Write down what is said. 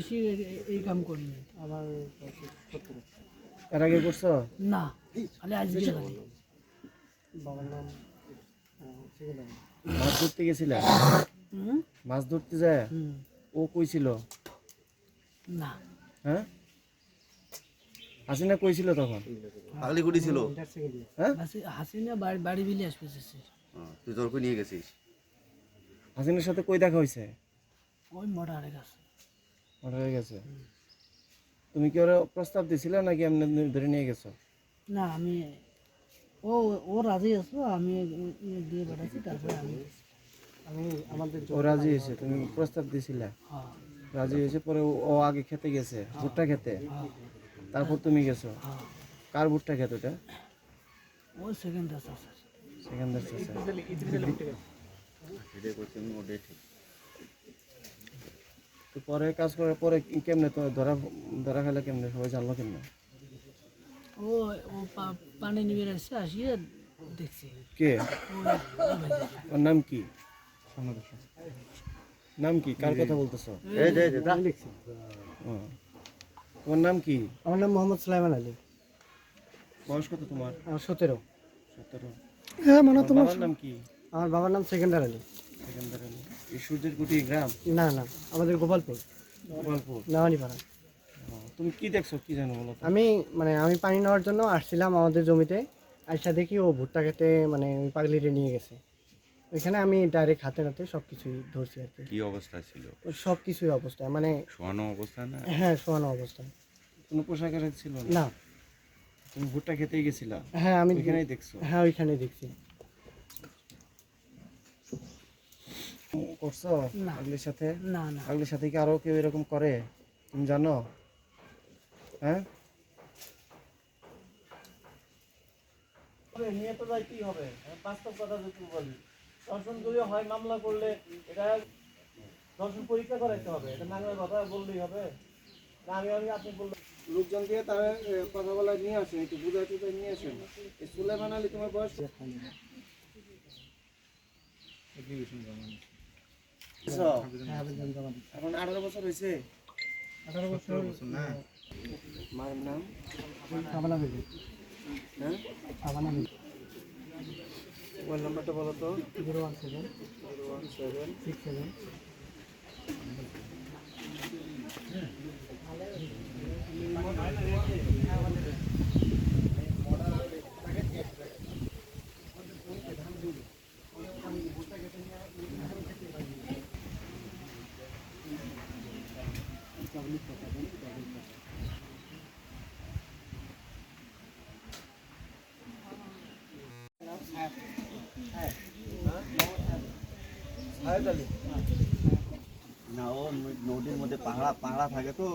বেশি এই কাম করিনি আমার এর আগে করছ? না খালি আজকে খালি বাবার নাম মাছ ধরতে গেছিলে? মাছ ধরতে যায়? ও কইছিল? না। হ্যাঁ? হাসিনা কইছিল তখন? ছিল। সেকেন্ড ইয়ার হ্যাঁ? হাসিনা বাড়ি বাড়ি বিলে আসবে তুই তোর নিয়ে গেছিস? হাসিনার সাথে কই দেখা হয়েছে ওই কাছে। ওটা হয়ে গেছে। তুমি কি ওরা প্রস্তাব দিছিলে নাকি এমনি ধরে নিয়ে গেছো? না আমি ও ও রাজি আছো আমি দিয়ে পাঠাচ্ছি তারপরে আমি আমি আমাদের ও রাজি হয়েছে তুমি প্রস্তাব দিছিলে। হ্যাঁ। রাজি হয়েছে পরে ও- ও আগে খেতে গেছে ভুট্টা খেতে। হ্যাঁ। তারপর তুমি গেছো। হ্যাঁ। কার ভুট্টা খেতে ওটা? ওই সেকেন্ড সেটাই করছি আমি ওটাই ঠিক। তো পরে কাজ করার পরে কি- কেমনে তো ধরা ধরা খেলে কেমনে? সবাই জানলো কেমনে? ও ও পানি নিবে আসছে আসিয়ে দেখছি। কে। ওর নাম কি? নাম কি? কার কথা বলতেছো? এই যে যে, লিখছি। তোমার নাম কি? আমার নাম মোহাম্মদ সুলাইমান আলী। বয়স কত তোমার? আমার সতেরো। সতেরো। হ্যাঁ মানে তোমার বাবার নাম কি? আমার বাবার নাম সেকেন্ডার আলী। এই সূর্যের কুটি গ্রাম? না না আমাদের গোপালপুর। গোপালপুর? নেওয়ানিপাড়া তুমি কি দেখছ? কি জানো বলো আমি মানে আমি পানি নেওয়ার জন্য আসছিলাম আমাদের জমিতে। আইসা দেখি ও ভুট্টা খেতে মানে ওই পাগলিরে নিয়ে গেছে। ওইখানে আমি ডাইরেক্ট হাতে নাতে সব কিছুই ধরছি আর কি। কি অবস্থা ছিল? সব কিছুই অবস্থায় মানে শোয়ানো অবস্থা না? হ্যাঁ শোয়ানো অবস্থা। কোনো পোশাক আশাক ছিল না? তুমি ভুট্টা খেতেই গেছিলা? হ্যাঁ আমি ওইখানেই দেখছ? হ্যাঁ ওইখানে দেখছি। করছ আগলির সাথে? না না। আগলির সাথে কি আরও কেউ এরকম করে? তুমি জানো? হ্যাঁ? নিয়ে তো যাইতেই হবে? বাস্তব কথা যদি বলি। দর্শন যদি হয় মামলা করলে এটা দর্শন পরীক্ষা করাইতে হবে। এটা নাঙ্গলের কথা বললেই হবে। না আমি আমি আপনি বললেন লোকজন দিয়ে তারা কথা বলা নিয়ে আসেন একটু বুঝাই টুঝাই নিয়ে আসেন সুলেমান আলী তোমার বয়স? এখন আঠারো বছর হয়েছে। আঠারো বছর মায়ের নাম? আবানা বেবি হ্যাঁ বেবি মোবাইল নাম্বারটা বলো তো। Zero one seven. Zero one seven. Six seven. না ও নদীর মধ্যে পাহাড়া পাহাড়া থাকে তো।